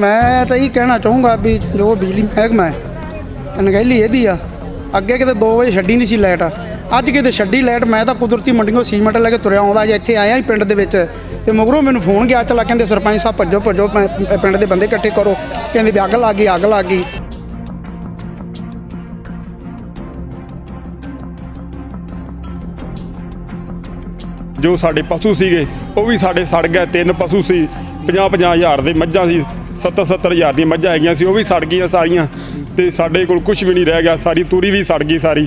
ਮੈਂ ਤਾਂ ਇਹ ਕਹਿਣਾ ਚਾਹੂੰਗਾ ਵੀ ਜੋ ਬਿਜਲੀ ਮਹਿਕਮਾ ਹੈ, ਅਣਗਹਿਲੀ ਇਹਦੀ ਆ। ਅੱਗੇ ਕਿਤੇ 2 ਵਜੇ ਛੱਡੀ ਨਹੀਂ ਸੀ ਲਾਈਟ। ਅੱਜ ਕਿਤੇ ਛੱਡੀ ਲਾਈਟ, ਮੈਂ ਤਾਂ ਕੁਦਰਤੀ ਮੰਡੀੋਂ ਸੀਮੈਂਟ ਲੈ ਕੇ ਤੁਰਿਆ ਆਉਂਦਾ ਜੇ ਇੱਥੇ ਆਇਆ ਹੀ ਪਿੰਡ ਦੇ ਵਿੱਚ। ਤੇ ਮਗਰੋਂ ਮੈਨੂੰ ਫੋਨ ਗਿਆ, ਚਲਾ ਕਹਿੰਦੇ ਸਰਪੰਚ ਸਾਹਿਬ ਭੱਜੋ ਭੱਜੋ ਪਿੰਡ ਦੇ ਬੰਦੇ ਇਕੱਠੇ ਕਰੋ। ਕਹਿੰਦੇ ਵੀ ਅੱਗ ਲੱਗ ਗਈ, ਅੱਗ ਲੱਗ ਗਈ। ਜੋ ਸਾਡੇ ਪਸ਼ੂ ਸੀਗੇ, ਉਹ ਵੀ ਸਾਡੇ ਸੜ ਗਏ, ਤਿੰਨ ਪਸ਼ੂ ਸੀ 50 50 ਹਜ਼ਾਰ ਦੇ ਮੱਝਾਂ ਸੀ। 70 70 ਹਜ਼ਾਰ ਦੀਆਂ ਮੱਝਾਂ ਹੈਗੀਆਂ ਸੀ, ਉਹ ਵੀ ਸੜ ਗਈਆਂ ਸਾਰੀਆਂ ਤੇ ਸਾਡੇ ਕੋਲ ਕੁਝ ਵੀ ਨਹੀਂ ਰਹਿ ਗਿਆ, ਸਾਰੀ ਤੂੜੀ ਵੀ ਸੜ ਗਈ ਸਾਰੀ।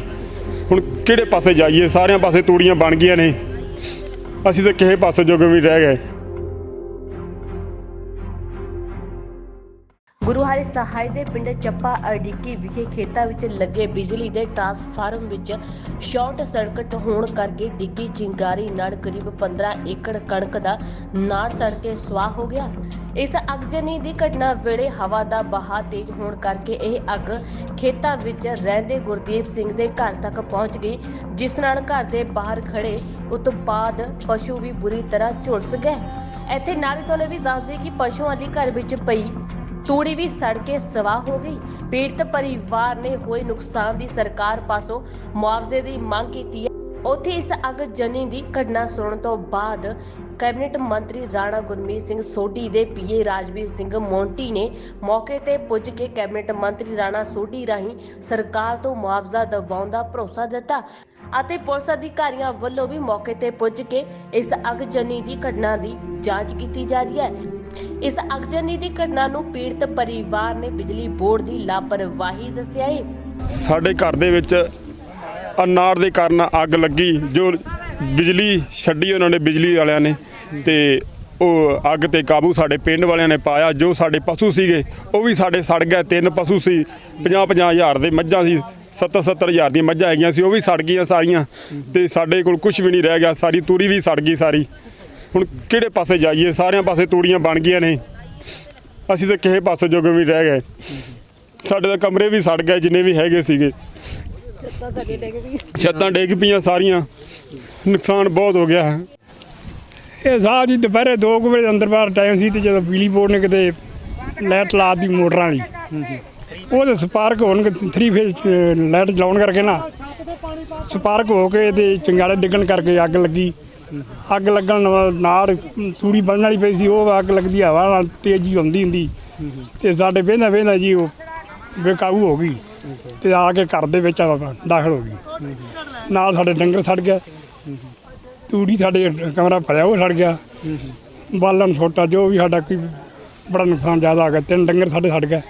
ਹੁਣ ਕਿਹੜੇ ਪਾਸੇ ਜਾਈਏ? ਸਾਰਿਆਂ ਪਾਸੇ ਤੂੜੀਆਂ ਬਣ ਗਈਆਂ ਨੇ। ਅਸੀਂ ਤਾਂ ਕਿਸੇ ਪਾਸੇ ਜੋਗੇ ਵੀ ਰਹਿ ਗਏ। ਗੁਰੂ ਹਰਿ ਸਹਾਇ ਦੇ ਪਿੰਡ ਚੱਪਾ ਅੜਿੱਕੀ ਵਿਖੇ ਖੇਤਾਂ ਵਿੱਚ ਲੱਗੇ ਬਿਜਲੀ ਦੇ ਟਰਾਂਸਫਾਰਮ ਵਿੱਚ ਸ਼ਾਰਟ ਸਰਕਟ ਹੋਣ ਕਰਕੇ ਡਿੱਗੀ ਚਿੰਗਾਰੀ ਨਾਲ ਕਰੀਬ 15 ਏਕੜ ਕਣਕ ਦਾ ਨਾੜ ਸੜ ਕੇ ਸੁਆਹ ਹੋ ਗਿਆ। ਇਸ ਅਗਜਨੀ ਦੀ ਘਟਨਾ ਵੇਲੇ ਹਵਾ ਦਾ ਬਹਾਅ ਤੇਜ਼ ਹੋਣ ਕਰਕੇ ਇਹ ਅੱਗ ਖੇਤਾਂ ਵਿੱਚ ਰਹਿੰਦੇ ਗੁਰਦੀਪ ਸਿੰਘ ਦੇ ਘਰ ਤੱਕ ਪਹੁੰਚ ਗਈ, ਜਿਸ ਨਾਲ ਘਰ ਦੇ ਬਾਹਰ ਖੜੇ ਉਤਪਾਦ ਪਸ਼ੂ ਵੀ ਬੁਰੀ ਤਰ੍ਹਾਂ ਝੁਲਸ ਗਏ। ਇੱਥੇ ਨਾਲੇ ਤੋਲੇ ਵੀ ਦੱਸਦੇ ਕਿ ਪਸ਼ੂਆਂ ਲਈ ਘਰ ਵਿੱਚ ਪਈ ਤੂੜੀ ਵੀ ਸੜ ਕੇ ਸਵਾਹ ਹੋ ਗਈ। ਪੀੜਤ ਪਰਿਵਾਰ ਨੇ ਹੋਏ ਨੁਕਸਾਨ ਦੀ ਸਰਕਾਰ ਪਾਸੋਂ ਮੁਆਵਜ਼ੇ ਦੀ ਮੰਗ ਕੀਤੀ ਹੈ। ਉੱਥੇ ਇਸ ਅੱਗ ਜਨੀ ਦੀ ਘਟਨਾ ਸੁਣਨ ਤੋਂ ਬਾਅਦ ਕੈਬਨਿਟ ਮੰਤਰੀ ਰਾਣਾ ਗੁਰਮੀਤ ਸਿੰਘ ਸੋਢੀ ਦੇ ਪੀਏ ਰਾਜਵੀਰ ਸਿੰਘ ਮੌਂਟੀ ਨੇ ਮੌਕੇ ਤੇ ਪੁੱਜ ਕੇ ਕੈਬਨਿਟ ਮੰਤਰੀ ਰਾਣਾ ਸੋਢੀ ਰਾਹੀਂ ਸਰਕਾਰ ਤੋਂ ਮੁਆਵਜ਼ਾ ਦਿਵਾਉਣ ਦਾ ਭਰੋਸਾ ਦਿੱਤਾ ਅਤੇ ਪੁਲਿਸ ਅਧਿਕਾਰੀਆਂ ਵੱਲੋਂ ਵੀ ਮੌਕੇ ਤੇ ਪੁੱਜ ਕੇ ਇਸ ਅਗਜਨੀ ਦੀ ਘਟਨਾ ਦੀ ਜਾਂਚ ਕੀਤੀ ਜਾ ਰਹੀ ਹੈ। ਇਸ ਅਗਜਨੀ ਦੀ ਘਟਨਾ ਨੂੰ ਪੀੜਤ ਪਰਿਵਾਰ ਨੇ ਬਿਜਲੀ ਬੋਰਡ ਦੀ ਲਾਪਰਵਾਹੀ ਦੱਸਿਆ ਏ। ਸਾਡੇ ਘਰ ਦੇ ਵਿੱਚ ਅਨਾੜ ਦੇ ਕਾਰਨ ਅੱਗ ਲੱਗੀ, ਜੋ ਬਿਜਲੀ ਛੱਡੀ ਉਹਨਾਂ ਨੇ, ਬਿਜਲੀ ਵਾਲਿਆਂ ਨੇ, ਤੇ ਉਹ ਅੱਗ ਤੇ ਕਾਬੂ ਸਾਡੇ ਪਿੰਡ ਵਾਲਿਆਂ ਨੇ ਪਾਇਆ, ਜੋ ਸਾਡੇ ਪਸ਼ੂ ਸੀਗੇ, ਉਹ ਵੀ ਸਾਡੇ ਸੜ ਗਏ, ਤਿੰਨ ਪਸ਼ੂ ਸੀ 50 50 ਹਜ਼ਾਰ ਦੇ ਮੱਝਾਂ ਸੀ 70 70 ਹਜ਼ਾਰ ਦੀਆਂ ਮੱਝਾਂ ਹੈਗੀਆਂ ਸੀ, ਉਹ ਵੀ ਸੜ ਗਈਆਂ ਸਾਰੀਆਂ, ਤੇ ਸਾਡੇ ਕੋਲ ਕੁਝ ਵੀ ਨਹੀਂ ਰਹਿ ਗਿਆ, ਸਾਰੀ ਤੂੜੀ ਵੀ ਸੜ ਗਈ ਸਾਰੀ। ਹੁਣ ਕਿਹੜੇ ਪਾਸੇ ਜਾਈਏ? ਸਾਰਿਆਂ ਪਾਸੇ ਤੂੜੀਆਂ ਬਣ ਗਈਆਂ ਨੇ। ਅਸੀਂ ਤਾਂ ਕਿਸੇ ਪਾਸੇ ਜੋਗੇ ਵੀ ਰਹਿ ਗਏ। ਸਾਡੇ ਤਾਂ ਕਮਰੇ ਵੀ ਸੜ ਗਏ ਜਿੰਨੇ ਵੀ ਹੈਗੇ ਸੀਗੇ। ਛੱਤਾਂ ਡਿੱਗ ਪਈਆਂ ਸਾਰੀਆਂ। ਨੁਕਸਾਨ ਬਹੁਤ ਹੋ ਗਿਆ। ਹੈ ਇਹ ਸਾਹਿਬ ਜੀ ਦੁਪਹਿਰੇ 2 ਵਜੇ ਅੰਦਰ ਬਾਹਰ ਟਾਈਮ ਸੀ ਤੇ ਜਦੋਂ ਬਿਜਲੀ ਬੋਰਡ ਨੇ ਕਿਤੇ ਲਾਈਟ ਲਾ ਦੀ ਮੋਟਰਾਂ ਵਾਲੀ। ਉਹਦੇ ਸਪਾਰਕ ਹੋਣ ਕੇ 3 ਫੇਜ਼ ਲਾਈਟ ਚਲਾਉਣ ਕਰਕੇ ਨਾ। ਸਪਾਰਕ ਹੋ ਕੇ ਤੇ ਚੰਗਾੜੇ ਡਿੱਗਣ ਕਰਕੇ ਅੱਗ ਲੱਗੀ। ਅੱਗ ਲੱਗਣ ਨਾਲ ਨਾੜ ਤੂੜੀ ਬਣਨ ਵਾਲੀ ਪਈ ਸੀ, ਉਹ ਅੱਗ ਲੱਗਦੀ, ਹਵਾ ਨਾਲ ਤੇਜ਼ੀ ਹੁੰਦੀ ਹੁੰਦੀ। ਤੇ ਸਾਡੇ ਵੇਂਦਾ ਵੇਂਦਾ ਜੀ ਉਹ ਬੇਕਾਬੂ ਹੋ ਗਈ ਤੇ ਆ ਕੇ ਘਰ ਦੇ ਵਿੱਚ ਦਾਖਲ ਹੋ ਗਈ ਨਾਲ ਸਾਡੇ ਡੰਗਰ ਸੜ ਗਏ ਤੂੜੀ ਸਾਡੇ ਕਮਰਾ ਭਰਿਆ, ਉਹ ਸੜ ਗਿਆ। ਬਾਲਣ ਛੋਟਾ ਜੋ ਵੀ ਸਾਡਾ ਕੋਈ ਬੜਾ ਨੁਕਸਾਨ ਜ਼ਿਆਦਾ ਆ ਗਿਆ, ਤਿੰਨ ਡੰਗਰ ਸਾਡੇ ਸੜ ਗਏ।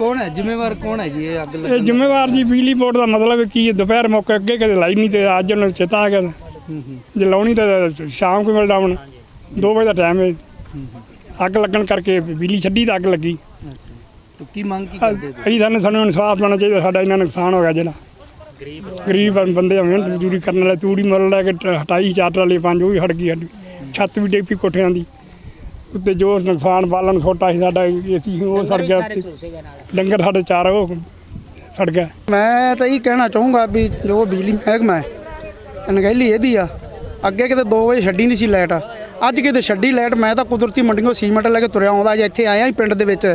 ਕੌਣ ਹੈ? ਜ਼ਿੰਮੇਵਾਰ ਕੌਣ ਹੈ ਜੀ ਇਹ ਅੱਗ ਇਹ ਜ਼ਿੰਮੇਵਾਰ ਜੀ ਬਿਜਲੀ ਬੋਰਡ ਦਾ ਮਤਲਬ ਕੀ ਹੈ ਦੁਪਹਿਰ ਮੌਕੇ ਅੱਗੇ ਕਦੇ ਲਾਈ ਨਹੀਂ ਤੇ ਅੱਜ ਉਹਨੂੰ ਚੇਤਾ ਆ ਗਿਆ। ਜੇ ਲਾਉਣੀ ਤਾਂ ਸ਼ਾਮ ਨੂੰ ਮਿਲਦਾ ਹੁਣ 2 ਵਜੇ ਦਾ ਟਾਈਮ ਹੈ। ਅੱਗ ਲੱਗਣ ਕਰਕੇ ਬਿਜਲੀ ਛੱਡੀ ਤਾਂ ਅੱਗ ਲੱਗੀ। ਤੋ ਕੀ ਮੰਗ ਕੀ ਅਸੀਂ ਸਾਨੂੰ ਸਾਨੂੰ ਇਨਸਾਫ ਲੈਣਾ ਚਾਹੀਦਾ ਸਾਡਾ ਇੰਨਾ ਨੁਕਸਾਨ ਹੋ ਗਿਆ ਜਿਹੜਾ। ਗਰੀਬ ਬੰਦੇ ਆ, ਮਿਹਨਤ ਮਜ਼ਦੂਰੀ ਕਰਨ ਵਾਲੇ ਤੂੜੀ ਮੁੱਲ ਲੈ ਕੇ ਟ- ਹਟਾਈ ਚਾਟ ਵਾਲੇ ਪੰਜ ਉਹ ਵੀ ਹਟ ਗਈ ਸਾਡੀ ਛੱਤ ਵੀ ਡਿੱਗ ਪਈ ਕੋਠਿਆਂ ਦੀ। ਉੱਤੇ ਜੋ ਨੁਕਸਾਨ ਬਾਲਣ ਛੋਟਾ ਸੀ ਸਾਡਾ ਏਸੀ ਉਹ ਸੜ ਗਿਆ। ਡੰਗਰ ਸਾਡੇ ਚਾਰ ਉਹ ਸੜ ਗਏ ਮੈਂ ਤਾਂ ਇਹ ਕਹਿਣਾ ਚਾਹੂੰਗਾ ਵੀ ਜੋ ਬਿਜਲੀ ਮਹਿਕਮਾ ਹੈ ਅਣਗਹਿਲੀ ਇਹਦੀ ਆ। ਅੱਗੇ ਕਿਤੇ 2 ਵਜੇ ਛੱਡੀ ਨਹੀਂ ਸੀ ਲਾਈਟ। ਅੱਜ ਕਿਤੇ ਛੱਡੀ ਲਾਈਟ ਮੈਂ ਤਾਂ ਕੁਦਰਤੀ ਮੰਡੀੋਂ ਸੀਮੈਂਟ ਲੈ ਕੇ ਤੁਰਿਆ ਆਉਂਦਾ ਜੇ ਇੱਥੇ ਆਇਆ ਹੀ ਪਿੰਡ ਦੇ ਵਿੱਚ।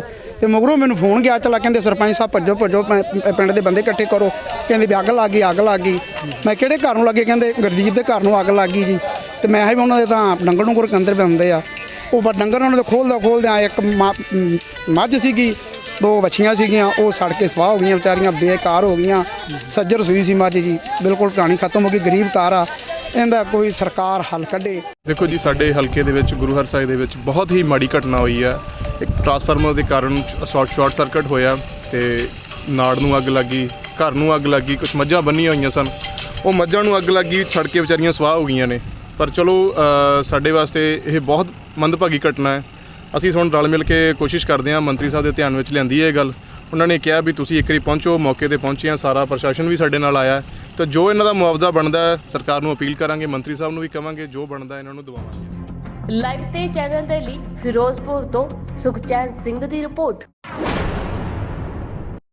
ਤੇ ਮਗਰੋਂ ਮੈਨੂੰ ਫੋਨ ਗਿਆ ਚਲਾ ਕਹਿੰਦੇ ਸਰਪੰਚ ਸਾਹਿਬ ਭੱਜੋ ਭੱਜੋ ਪਿੰਡ ਦੇ ਬੰਦੇ ਇਕੱਠੇ ਕਰੋ। ਕਹਿੰਦੇ ਵੀ ਅੱਗ ਲੱਗ ਗਈ ਅੱਗ ਲੱਗ ਗਈ। ਮੈਂ ਕਿਹੜੇ ਘਰ ਨੂੰ ਲੱਗੇ? ਕਹਿੰਦੇ ਗੁਰਦੀਪ ਦੇ ਘਰ ਨੂੰ ਅੱਗ ਲੱਗ ਗਈ ਜੀ। ਤੇ ਮੈਂ ਵੀ ਉਹਨਾਂ ਦੇ ਤਾਂ ਡੰਗਰ ਨੂੰ ਅੰਦਰ ਵੀ ਹੁੰਦੇ ਆ। ਉਹ ਪਰ ਡੰਗਰ ਉਹਨਾਂ ਦੇ ਖੋਲਦਾ ਖੋਲਦਿਆਂ ਇੱਕ ਮਾ- ਮ, ਮੱਝ ਸੀਗੀ ਦੋ ਵੱਛੀਆਂ ਸੀਗੀਆਂ ਉਹ ਸੜ ਕੇ ਸਵਾਹ ਹੋ ਗਈਆਂ ਵਿਚਾਰੀਆਂ ਬੇਕਾਰ ਹੋ ਗਈਆਂ ਸੱਜਰ ਸੂਈ ਸੀ ਮੱਝ ਜੀ ਬਿਲਕੁਲ ਕਹਾਣੀ ਖਤਮ ਹੋ ਗਈ ਗਰੀਬ ਕਾਰ ਆ ਇਹਦਾ ਕੋਈ ਸਰਕਾਰ ਹੱਲ ਕੱਢੇ। ਦੇਖੋ ਜੀ ਸਾਡੇ ਹਲਕੇ ਦੇ ਵਿੱਚ ਗੁਰੂ ਹਰ ਸਾਹਿਬ ਦੇ ਵਿੱਚ ਬਹੁਤ ਹੀ ਮਾੜੀ ਘਟਨਾ ਹੋਈ ਹੈ ਇੱਕ ਟਰਾਂਸਫਾਰਮਰ ਦੇ ਕਾਰਨ ਸ਼ਾਰਟ ਸ਼ਾਰਟ ਸਰਕਟ ਹੋਇਆ ਤੇ ਨਾੜ ਨੂੰ ਅੱਗ ਲੱਗੀ ਘਰ ਨੂੰ ਅੱਗ ਲੱਗੀ ਕੁਝ ਮੱਝਾਂ ਬੰਨੀਆਂ ਹੋਈਆਂ ਸਨ। ਉਹ ਮੱਝਾਂ ਨੂੰ ਅੱਗ ਲੱਗੀ ਸੜ ਕੇ ਵਿਚਾਰੀਆਂ ਸਵਾਹ ਹੋ ਗਈਆਂ ਨੇ। ਪਰ ਚਲੋ ਅ, ਸਾਡੇ ਵਾਸਤੇ ਇਹ ਬਹੁਤ ਮੰਦਭਾਗੀ ਘਟਨਾ ਹੈ। ਅਸੀਂ ਹੁਣ ਰਲ ਮਿਲ ਕੇ ਕੋਸ਼ਿਸ਼ ਕਰਦੇ ਹਾਂ, ਮੰਤਰੀ ਸਾਹਿਬ ਦੇ ਧਿਆਨ ਵਿੱਚ ਲਿਆਂਦੀ ਹੈ ਇਹ ਗੱਲ। ਉਹਨਾਂ ਨੇ ਕਿਹਾ ਵੀ ਤੁਸੀਂ ਇੱਕ ਵਾਰੀ ਪਹੁੰਚੋ, ਮੌਕੇ ਤੇ ਪਹੁੰਚੇ ਆ ਸਾਰਾ ਪ੍ਰਸ਼ਾਸਨ ਵੀ ਸਾਡੇ ਨਾਲ ਆਇਆ ਤਾਂ ਜੋ ਇਹਨਾਂ ਦਾ ਮੁਆਵਜ਼ਾ ਬਣਦਾ ਸਰਕਾਰ ਨੂੰ ਅਪੀਲ ਕਰਾਂਗੇ, ਮੰਤਰੀ ਸਾਹਿਬ ਨੂੰ ਵੀ ਕਵਾਂਗੇ, ਜੋ ਬਣਦਾ ਇਹਨਾਂ ਨੂੰ ਦਵਾਵਾਂਗੇ। ਲਾਈਵ ਤੇ ਚੈਨਲ ਦੇ ਲਈ ਫਿਰੋਜ਼ਪੁਰ ਤੋਂ ਸੁਖਚੈਨ ਸਿੰਘ ਦੀ ਰਿਪੋਰਟ।